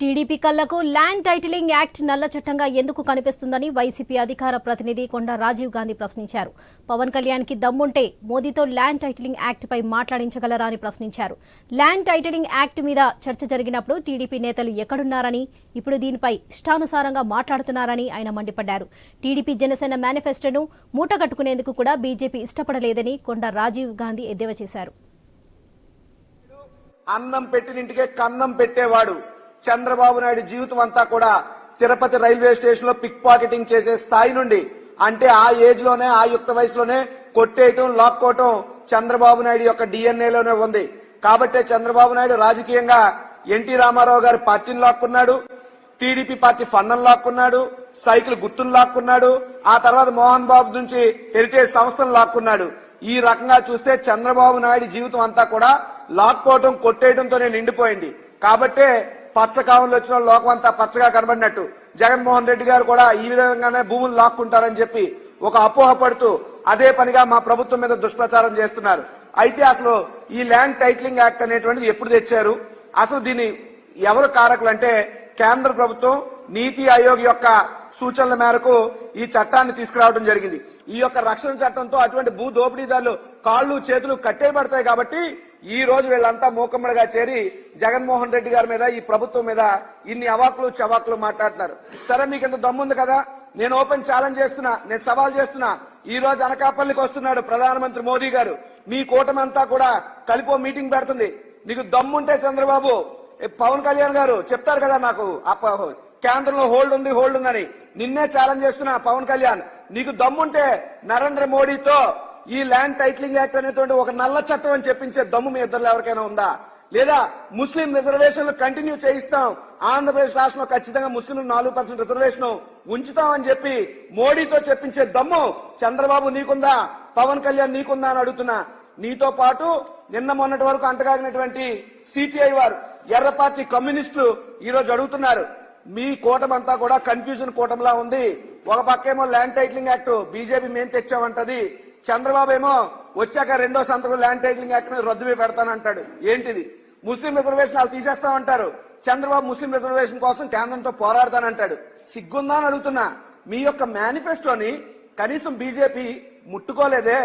TDP కళ్ళకు land titling act నల్ల చట్టంగా ఎందుకు కనిపిస్తుందని వైసీపీ అధికార ప్రతినిధి కొండ రాజీవ్ గాంధీ ప్రశ్నించారు. పవన్ కళ్యాణ్కి దమ్ముంటే మోదీతో ల్యాండ్ టైటిలింగ్ యాక్ట్పై మాట్లాడించగలరా అని ప్రశ్నించారు. ల్యాండ్ టైటిలింగ్ యాక్ట్ మీద చర్చ జరిగినప్పుడు టీడీపీ నేతలు ఎక్కడున్నారని ఇప్పుడు దీనిపై ఇష్టానుసారంగా మాట్లాడుతున్నారని ఆయన మండిపడ్డారు. టీడీపీ జనసేన మేనిఫెస్టోను మూటగట్టుకునేందుకు కూడా బీజేపీ ఇష్టపడలేదని కొండ రాజీవ్ గాంధీ ఎద్దేవా చేశారు. అన్నం పెట్టినింటికే కన్నం పెట్టేవాడు. చంద్రబాబు నాయుడు జీవితం అంతా కూడా తిరుపతి రైల్వే స్టేషన్లో పిక్ పాకెటింగ్ చేసే స్థాయి నుండి అంటే ఆ ఏజ్లోనే ఆ యుక్త వయసులోనే కొట్టేయటం లాక్కోవటం చంద్రబాబు నాయుడు యొక్క డిఎన్ఏలోనే ఉంది. కాబట్టే చంద్రబాబు నాయుడు రాజకీయంగా ఎన్టీ రామారావు గారి పార్టీని లాక్కున్నాడు టీడీపీ పార్టీ ఫండం లాక్కున్నాడు సైకిల్ గుర్తును లాక్కున్నాడు ఆ తర్వాత మోహన్ బాబు నుంచి హెరిటేజ్ సంస్థను లాక్కున్నాడు. ఈ రకంగా చూస్తే చంద్రబాబు నాయుడు జీవితం అంతా కూడా లాక్కోవటం కొట్టేయడంతోనే నిండిపోయింది. కాబట్టే పచ్చ కాలంలో వచ్చిన లోకమంతా లోకం అంతా పచ్చగా కనబడినట్టు. జగన్మోహన్ రెడ్డి గారు కూడా ఈ విధంగానే భూములు లాక్కుంటారని చెప్పి ఒక అపోహ పడుతూ అదే పనిగా మా ప్రభుత్వం మీద దుష్ప్రచారం చేస్తున్నారు. అయితే అసలు ఈ ల్యాండ్ టైటిలింగ్ యాక్ట్ అనేటువంటిది ఎప్పుడు తెచ్చారు? అసలు దీని ఎవరు కారకులు అంటే కేంద్ర ప్రభుత్వం నీతి ఆయోగ్ యొక్క సూచనల మేరకు ఈ చట్టాన్ని తీసుకురావడం జరిగింది. ఈ యొక్క రక్షణ చట్టంతో అటువంటి భూ దోపిడీదారులు కాళ్ళు చేతులు కట్టేయబడతాయి కాబట్టి ఈ రోజు వీళ్ళంతా మూకమ్మడిగా చేరి జగన్మోహన్ రెడ్డి గారి మీద ఈ ప్రభుత్వం మీద ఇన్ని అవాకులు చవాకులు మాట్లాడుతున్నారు. సరే మీకు ఇంత దమ్ముంది కదా? నేను ఓపెన్ ఛాలెంజ్ చేస్తున్నా నేను సవాల్ చేస్తున్నా. ఈ రోజు అనకాపల్లికి వస్తున్నాడు ప్రధానమంత్రి మోదీ గారు. మీ కూటమి అంతా కూడా కలిపో మీటింగ్ పెడుతుంది. నీకు దమ్ముంటే చంద్రబాబు పవన్ కళ్యాణ్ గారు చెప్తారు కదా నాకు కేంద్రంలో హోల్డ్ ఉంది హోల్డ్ ఉందని. నిన్నే ఛాలెంజ్ చేస్తున్నా పవన్ కళ్యాణ్. నీకు దమ్ముంటే నరేంద్ర మోడీతో ఈ ల్యాండ్ టైటిలింగ్ యాక్ట్ అనేటువంటి ఒక నల్ల చట్టం అని చెప్పించే దమ్ము మీ ఇద్దరు ఎవరికైనా ఉందా? లేదా ముస్లిం రిజర్వేషన్లు కంటిన్యూ చేయిస్తాం. ఆంధ్రప్రదేశ్ రాష్ట్రంలో ఖచ్చితంగా ముస్లింలు నాలుగు పర్సెంట్ రిజర్వేషన్ ఉంచుతామని చెప్పి మోడీతో చెప్పించే దమ్ము చంద్రబాబు నీకుందా? పవన్ కళ్యాణ్ నీకుందా అని అడుగుతున్నా. నీతో పాటు నిన్న మొన్నటి వరకు అంటగాగినటువంటి సిపిఐ వారు ఎర్ర పార్టీ కమ్యూనిస్టులు ఈ రోజు అడుగుతున్నారు. మీ కూటమంతా కూడా కన్ఫ్యూజన్ కూటమిలా ఉంది. ఒక పక్కేమో ల్యాండ్ టైటిలింగ్ యాక్ట్ బీజేపీ మేం తెచ్చామంటది. చంద్రబాబు ఏమో వచ్చాక రెండో సంతకం ల్యాండ్ టైటిలింగ్ యాక్ట్ మీద రద్దు పెడతానంటాడు. ఏంటిది? ముస్లిం రిజర్వేషన్ వాళ్ళు తీసేస్తామంటారు చంద్రబాబు ముస్లిం రిజర్వేషన్ కోసం కేంద్రంతో పోరాడతానంటాడు. సిగ్గుందా అని అడుగుతున్నా. మీ యొక్క మేనిఫెస్టోని కనీసం బీజేపీ ముట్టుకోలేదే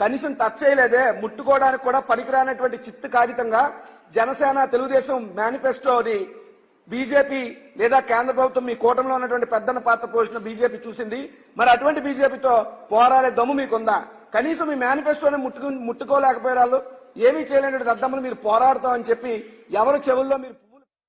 కనీసం టచ్ చేయలేదే ముట్టుకోవడానికి కూడా పనికిరానటువంటి చిత్తు కాగితంగా జనసేన తెలుగుదేశం మేనిఫెస్టోని బీజేపీ లేదా కేంద్ర ప్రభుత్వం మీ కూటమిలో ఉన్నటువంటి పెద్దన పాత్ర పోషణ బీజేపీ చూసింది. మరి అటువంటి బీజేపీతో పోరాడే దమ్ము మీకుందా? కనీసం మీ మేనిఫెస్టోని ముట్టుకు ముట్టుకోలేకపోయారు వాళ్ళు. ఏమీ చేయలేనటువంటి దద్దమ్మలు మీరు పోరాడతామని చెప్పి ఎవరు చెవుల్లో మీరు